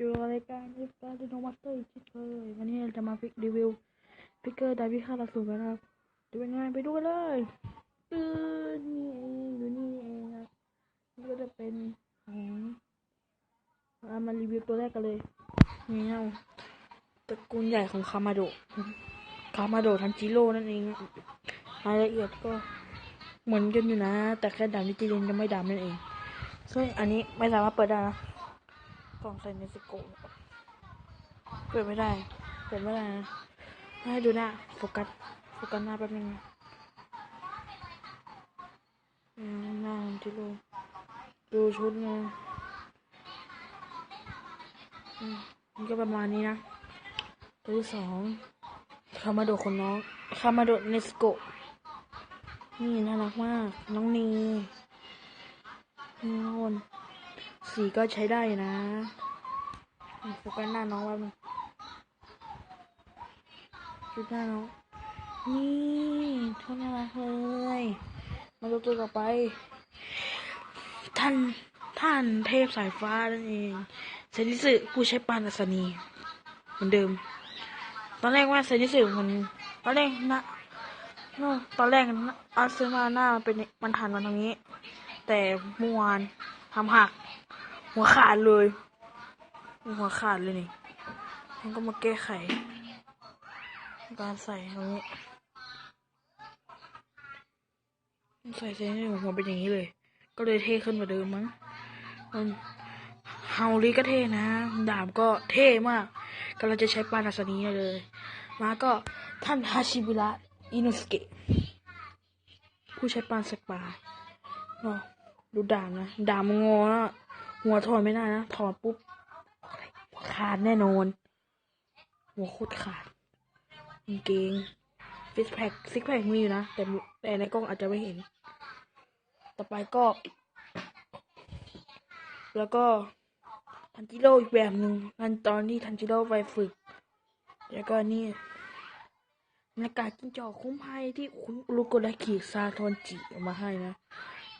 เจอรายการเอฟการ์ดโนมัสเตอร์อีกเช่นเคยวันนี้เราจะมาฟิกรีวิวฟิกเกอร์ดาวิค่าตสูกันนะครับจะเป็นไงไปดูกันเลยตื่นนี่เองอยู่นี่เองนะนี่ก็จะเป็นของเอามารีวิวตัวแรกกันเลยนี่เอาตระกูลใหญ่ของคามาโดคามาโดทันจิโร่นั่นเองรายละเอียดก็เหมือนกันอยู่นะ แต่แค่ดำนิจิเรนจะไม่ดำนั่นเองซึ่งอันนี้ไม่สามารถเปิดได้นะ กล่องใส่ในสโกเปิดไม่ได้ เปิดไม่ได้นะให้ดูหน้าโฟกัสโฟกัสหน้าแป๊บนึงนะหน้าที่ดูดูชุดนะอืมมันก็ประมาณนี้นะตัวที่สองคามาโดคนน้องคามาโดเนสโกนี่น่ารักมาก น้องนีนี่คน สีก็ใช้ได้นะโฟกัสหน้าน้องว่ามันชุดหน้าน้อง นี่ทุกน่ารักเลย มาดูตัวต่อไป ท่าน ท่านเทพสายฟ้านั่นเองเซนิสึผู้ใช้ปานอัศนี เหมือนเดิม ตอนแรกว่าเซนิสึมันตอนแรกนะโน่ตอนแรกอาซื้อมาหน้ามันเป็นมันหันมาทางนี้ แต่เมื่อวานทำหัก หัวขาดเลยหัวขาดเลยนี่มันก็มาแก้ไข การใส่ตรงนี้ใส่เส้นหัวเป็นอย่างนี้เลย ก็เลยเท่ขึ้นกว่าเดิมมั้งมันเฮาลีก็เท่นะ ดาบก็เท่มาก ก็เราจะใช้ปานาสนีเลย มาก็ท่านฮาชิบุระอินุสเกะ ผู้ใช้ปานสปาดูดาบนะ ดาบมันงอนะ หัวถอดไม่ได้นะ ถอดปุ๊บขาดแน่นอน หัวโคตรขาดกางเกงฟิสแพ็กซิกแพ็กมีอยู่นะ แต่แต่ในกล้องอาจจะไม่เห็น ต่อไปก็ แล้วก็ทันจิโร่อีกแบบหนึ่งนั่นตอนที่ทันจิโร่ไปฝึก แล้วก็นี่บรรยากาศจิ้งจอกคุ้มภัยที่คุณอุรุโกดากิซาทอนจิเอามาให้นะ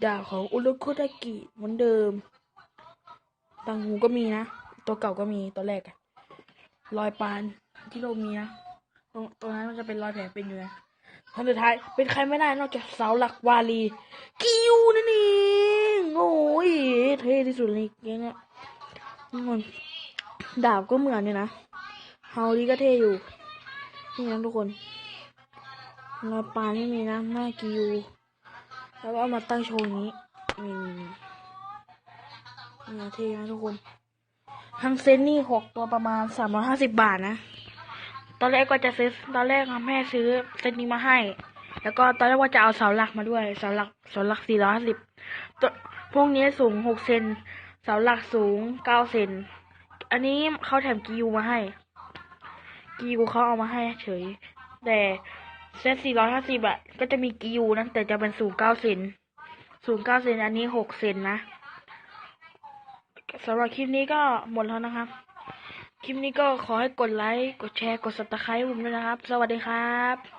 ดาบของอุรุโกดากิเหมือนเดิม ตังหูก็มีนะ ตัวเก่าก็มีตัวแรกอะรอยปานที่เรามีนะตรงตรงนั้นมันจะเป็นรอยแผลเป็นอยู่นะคนสุดท้ายเป็นใครไม่ได้นอกจากเสาหลักวาลี กิวนั่นเองโอ้ยเท่ที่สุดในเกมเนี่ยนี่มันดาบก็เหมือนเนี่ยนะเฮาดีก็เท่อยู่นี่นะทุกคนรอยปานไม่มีนะหน้ากิวแล้วก็เอามาตั้งโชว์นี้นี่นี่ เท่นะทุกคน ทั้งเซตนี่หกตัวประมาณสามร้อยห้าสิบบาทนะ ตอนแรกก็จะซื้อ ตอนแรกแม่ซื้อเซตนี้มาให้ แล้วก็ตอนแรกว่าจะเอาเสาหลักมาด้วย เสาหลัก เสาหลักสี่ร้อยห้าสิบตัวพวกนี้สูงหกเซน เสาหลักสูงเก้าเซน อันนี้เขาแถมกิวมาให้ กิวเขาเอามาให้เฉย แต่เซตสี่ร้อยห้าสิบอะก็จะมีกิวนะ แต่จะเป็นสูงเก้าเซน สูงเก้าเซน อันนี้หกเซนนะ สำหรับคลิปนี้ก็หมดแล้วนะครับ คลิปนี้ก็ขอให้กดไลค์ กดแชร์ กด subscribe ผมด้วยนะครับ สวัสดีครับ